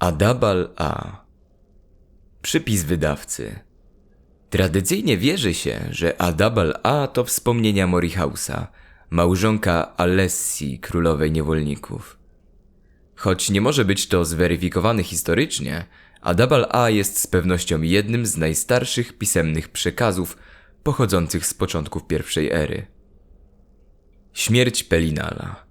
Adabal A. Przypis wydawcy. Tradycyjnie wierzy się, że Adabal A to wspomnienia Morihausa, małżonka Alessi, królowej niewolników. Choć nie może być to zweryfikowane historycznie, Adabal A jest z pewnością jednym z najstarszych pisemnych przekazów pochodzących z początków pierwszej ery. Śmierć Pelinala.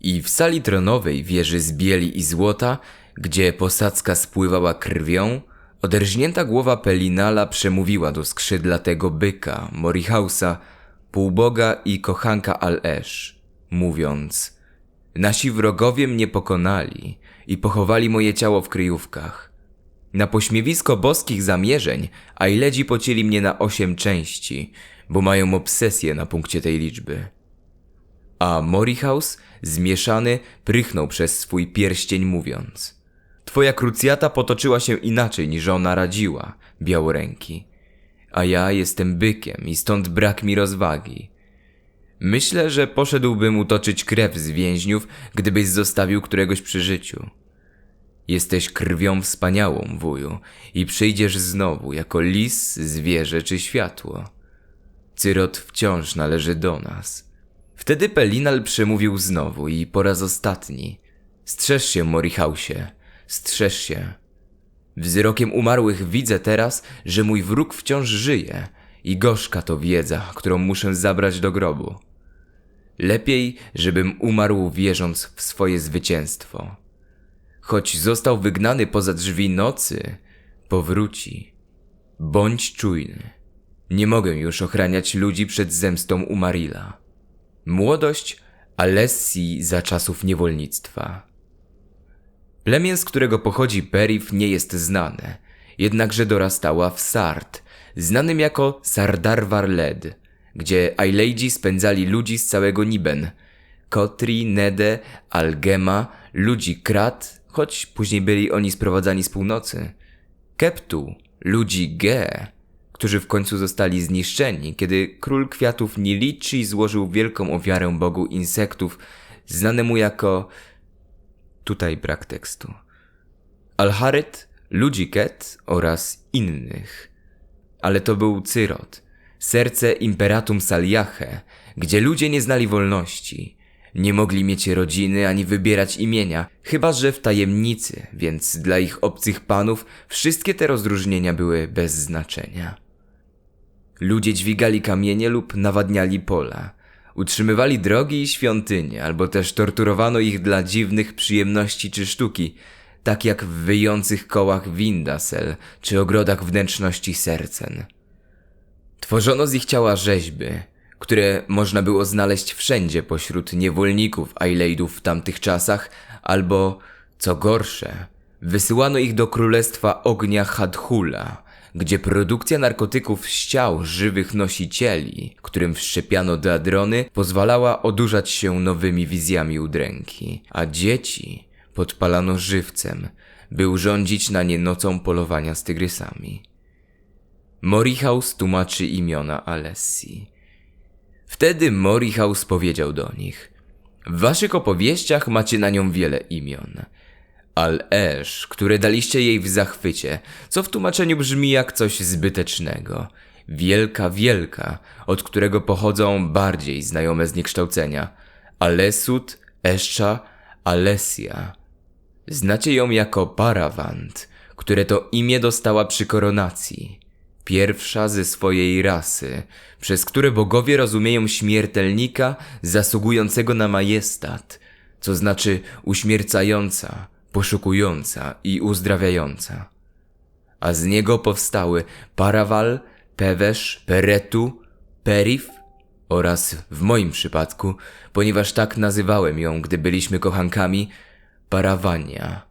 I w sali tronowej wieży z bieli i złota, gdzie posadzka spływała krwią, oderżnięta głowa Pelinala przemówiła do skrzydlatego byka, Morihausa, półboga i kochanka Al-Esz, mówiąc Nasi wrogowie mnie pokonali i pochowali moje ciało w kryjówkach. Na pośmiewisko boskich zamierzeń Ailedzi pocięli mnie na osiem części, bo mają obsesję na punkcie tej liczby. A Morihaus, zmieszany, prychnął przez swój pierścień mówiąc Twoja krucjata potoczyła się inaczej niż ona radziła, białoręki. A ja jestem bykiem i stąd brak mi rozwagi. Myślę, że poszedłbym utoczyć krew z więźniów, gdybyś zostawił któregoś przy życiu. Jesteś krwią wspaniałą, wuju, i przyjdziesz znowu jako lis, zwierzę czy światło. Cyrot wciąż należy do nas. Wtedy Pelinal przemówił znowu i po raz ostatni. Strzeż się, Morihausie, strzeż się. Wzrokiem umarłych widzę teraz, że mój wróg wciąż żyje i gorzka to wiedza, którą muszę zabrać do grobu. Lepiej, żebym umarł wierząc w swoje zwycięstwo. Choć został wygnany poza drzwi nocy, powróci. Bądź czujny. Nie mogę już ochraniać ludzi przed zemstą Umarila. Młodość Alessi za czasów niewolnictwa. Plemię, z którego pochodzi Perif, nie jest znane, jednakże dorastała w Sart, znanym jako Sardarwar Led, gdzie Aileidzi spędzali ludzi z całego Niben. Kotri, Nede, Algema, ludzi Krat, choć później byli oni sprowadzani z północy. Keptu, ludzi Ge, którzy w końcu zostali zniszczeni, kiedy król kwiatów Nilichi złożył wielką ofiarę bogu insektów, znanemu jako... Tutaj brak tekstu. Alharyt, ludzi Ket oraz innych. Ale to był Cyrot, serce Imperatum Saliache, gdzie ludzie nie znali wolności. Nie mogli mieć rodziny ani wybierać imienia, chyba że w tajemnicy, więc dla ich obcych panów wszystkie te rozróżnienia były bez znaczenia. Ludzie dźwigali kamienie lub nawadniali pola. Utrzymywali drogi i świątynie, albo też torturowano ich dla dziwnych przyjemności czy sztuki, tak jak w wyjących kołach Windasel czy ogrodach wnętrzności Sercen. Tworzono z ich ciała rzeźby, które można było znaleźć wszędzie pośród niewolników Aileidów w tamtych czasach, albo, co gorsze, wysyłano ich do królestwa ognia Hadhula, gdzie produkcja narkotyków z ciał żywych nosicieli, którym wszczepiano deadrony, pozwalała odurzać się nowymi wizjami udręki, a dzieci podpalano żywcem, by urządzić na nie nocą polowania z tygrysami. Morihaus tłumaczy imiona Alessi. Wtedy Morihaus powiedział do nich: W waszych opowieściach macie na nią wiele imion. Al-Esz, które daliście jej w zachwycie, co w tłumaczeniu brzmi jak coś zbytecznego. Wielka, wielka, od którego pochodzą bardziej znajome zniekształcenia. Alesut, Eszcza, Alesja. Znacie ją jako Parawant, które to imię dostała przy koronacji. Pierwsza ze swojej rasy, przez które bogowie rozumieją śmiertelnika zasługującego na majestat, co znaczy uśmiercająca, poszukująca i uzdrawiająca. A z niego powstały Parawal, Pewesz, Peretu, Perif oraz w moim przypadku, ponieważ tak nazywałem ją, gdy byliśmy kochankami, Parawania.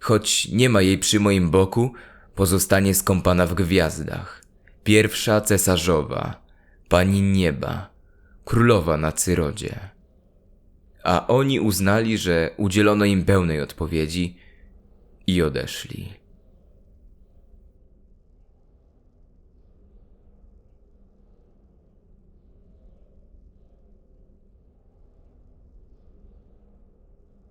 Choć nie ma jej przy moim boku, pozostanie skąpana w gwiazdach. Pierwsza cesarzowa, pani nieba, królowa na Cyrodzie. A oni uznali, że udzielono im pełnej odpowiedzi i odeszli.